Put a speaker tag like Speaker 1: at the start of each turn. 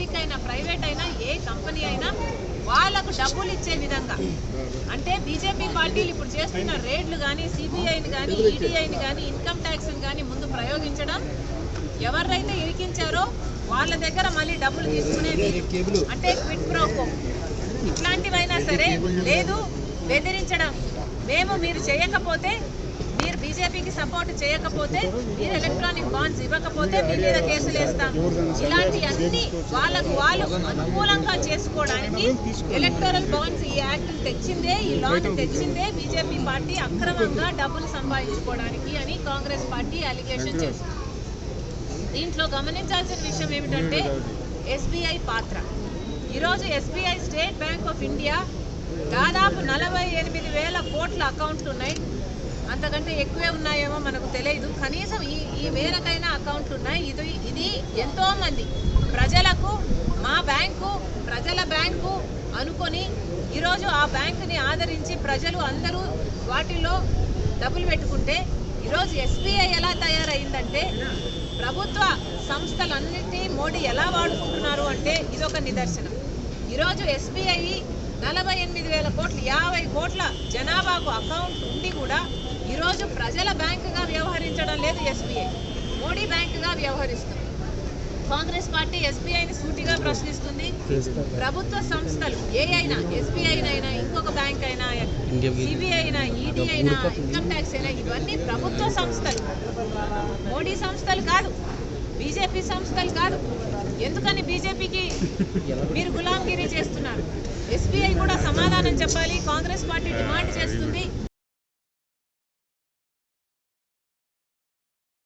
Speaker 1: Public అయినా private అయినా ఏ company అయినా వాళ్ళకు డబ్బులు ఇచ్చే విధంగా. అంటే బీజేపీ పార్టీలు ఇప్పుడు చేస్తున్న రేట్లు కానీ సిబిఐని కానీ ఈడీఐని కానీ ఇన్కమ్ ట్యాక్స్ని కానీ ముందు ప్రయోగించడం ఎవరైతే ఇరికించారో వాళ్ళ దగ్గర మళ్ళీ డబ్బులు తీసుకునేది అంటే క్విట్ ప్రోకో ఇట్లాంటివైనా సరే లేదు బెదిరించడం. మేము మీరు చేయకపోతే మీరు బీజేపీకి సపోర్ట్ చేయకపోతే మీరు ఎలక్ట్రానిక్ బాండ్స్ ఇవ్వకపోతే మీ మీద కేసులు వేస్తాం. ఇలాంటి అన్ని వాళ్ళకు వాళ్ళు అనుకూలంగా చేసుకోవడానికి ఎలక్టోరల్ బాండ్స్ ఈ యాక్ట్ తెచ్చిందే ఈ లాని తెచ్చిందే బీజేపీ పార్టీ అక్రమంగా డబ్బులు సంపాదించుకోవడానికి అని కాంగ్రెస్ పార్టీ అలిగేషన్ చేస్తుంది దీంట్లో గమనించాల్సిన విషయం ఏమిటంటే ఎస్బీఐ పాత్ర. ఈరోజు SBI state bank of India దాదాపు నలభై ఎనిమిది వేల కోట్ల అకౌంట్లు ఉన్నాయి. అంతకంటే ఎక్కువే ఉన్నాయేమో మనకు తెలియదు. కనీసం ఈ ఈ మేరకైన అకౌంట్లు ఉన్నాయి. ఇది ఇది ఎంతోమంది ప్రజలకు మా బ్యాంకు ప్రజల బ్యాంకు అనుకొని ఈరోజు ఆ బ్యాంకుని ఆదరించి ప్రజలు అందరూ వాటిల్లో డబ్బులు పెట్టుకుంటే ఈరోజు ఎస్బీఐ ఎలా తయారైందంటే ప్రభుత్వ సంస్థలన్నింటినీ మోడీ ఎలా వాడుకుంటున్నారు అంటే ఇదొక నిదర్శనం. ఈరోజు ఎస్బీఐ నలభై ఎనిమిది వేల కోట్లు యాభై కోట్ల జనాభాకు అకౌంట్ ఉండి కూడా ఈరోజు ప్రజల బ్యాంకుగా వ్యవహరించడం లేదు ఎస్బీఐ. మోడీ బ్యాంకుగా వ్యవహరిస్తుంది. కాంగ్రెస్ పార్టీ ఎస్బీఐని సూటిగా ప్రశ్నిస్తుంది. ప్రభుత్వ సంస్థలు ఏ అయినా ఎస్బీఐ అయినా ఇంకొక బ్యాంక్ అయినా సిబిఐ అయినా ఈడీ అయినా ఇన్కమ్ ట్యాక్స్ అయినా ఇవన్నీ ప్రభుత్వ సంస్థలు. మోడీ సంస్థలు కాదు. బీజేపీ సంస్థలు కాదు. ఎందుకని బీజేపీకి మీరు గులాంగిరి చేస్తున్నారు? ఎస్బీఐ కూడా సమాధానం చెప్పాలి. కాంగ్రెస్ పార్టీ డిమాండ్ చేస్తుంది.